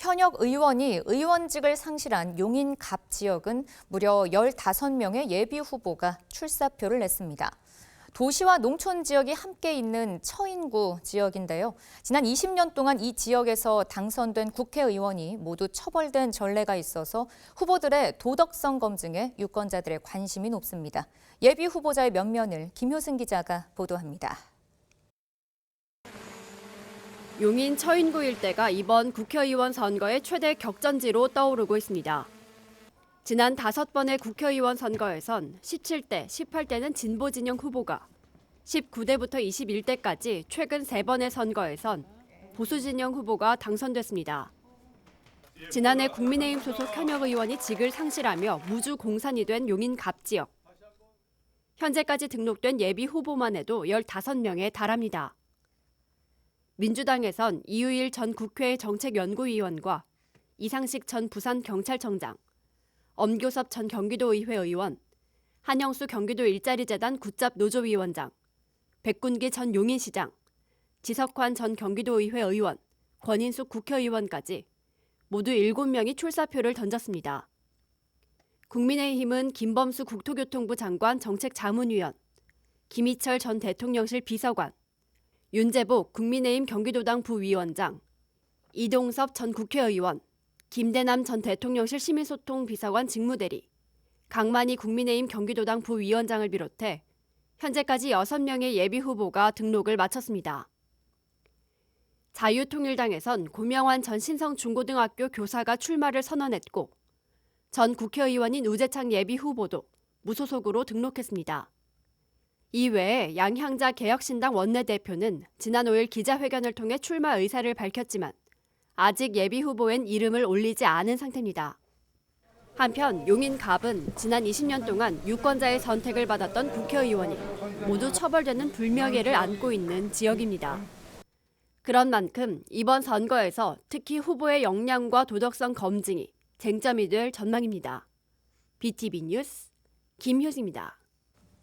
현역 의원이 의원직을 상실한 용인 갑 지역은 무려 15명의 예비 후보가 출사표를 냈습니다. 도시와 농촌 지역이 함께 있는 처인구 지역인데요. 지난 20년 동안 이 지역에서 당선된 국회의원이 모두 처벌된 전례가 있어서 후보들의 도덕성 검증에 유권자들의 관심이 높습니다. 예비 후보자의 면면을 김효승 기자가 보도합니다. 용인 처인구 일대가 이번 국회의원 선거의 최대 격전지로 떠오르고 있습니다. 지난 다섯 번의 국회의원 선거에선 17대, 18대는 진보 진영 후보가, 19대부터 21대까지 최근 세 번의 선거에선 보수 진영 후보가 당선됐습니다. 지난해 국민의힘 소속 현역 의원이 직을 상실하며 무주 공산이 된 용인 갑 지역. 현재까지 등록된 예비 후보만 해도 15명에 달합니다. 민주당에선 이유일 전 국회 정책연구위원과 이상식 전 부산 경찰청장, 엄교섭 전 경기도의회 의원, 한영수 경기도 일자리재단 굿잡 노조위원장, 백군기 전 용인시장, 지석환 전 경기도의회 의원, 권인숙 국회의원까지 모두 7명이 출사표를 던졌습니다. 국민의힘은 김범수 국토교통부 장관 정책자문위원, 김희철 전 대통령실 비서관, 윤재복 국민의힘 경기도당 부위원장, 이동섭 전 국회의원, 김대남 전 대통령실 시민소통 비서관 직무대리, 강만희 국민의힘 경기도당 부위원장을 비롯해 현재까지 6명의 예비 후보가 등록을 마쳤습니다. 자유통일당에선 고명환 전 신성 중고등학교 교사가 출마를 선언했고 전 국회의원인 우재창 예비 후보도 무소속으로 등록했습니다. 이외에 양향자 개혁신당 원내대표는 지난 5일 기자회견을 통해 출마 의사를 밝혔지만 아직 예비 후보엔 이름을 올리지 않은 상태입니다. 한편 용인갑은 지난 20년 동안 유권자의 선택을 받았던 국회의원이 모두 처벌되는 불명예를 안고 있는 지역입니다. 그런 만큼 이번 선거에서 특히 후보의 역량과 도덕성 검증이 쟁점이 될 전망입니다. BTV 뉴스 김효수입니다.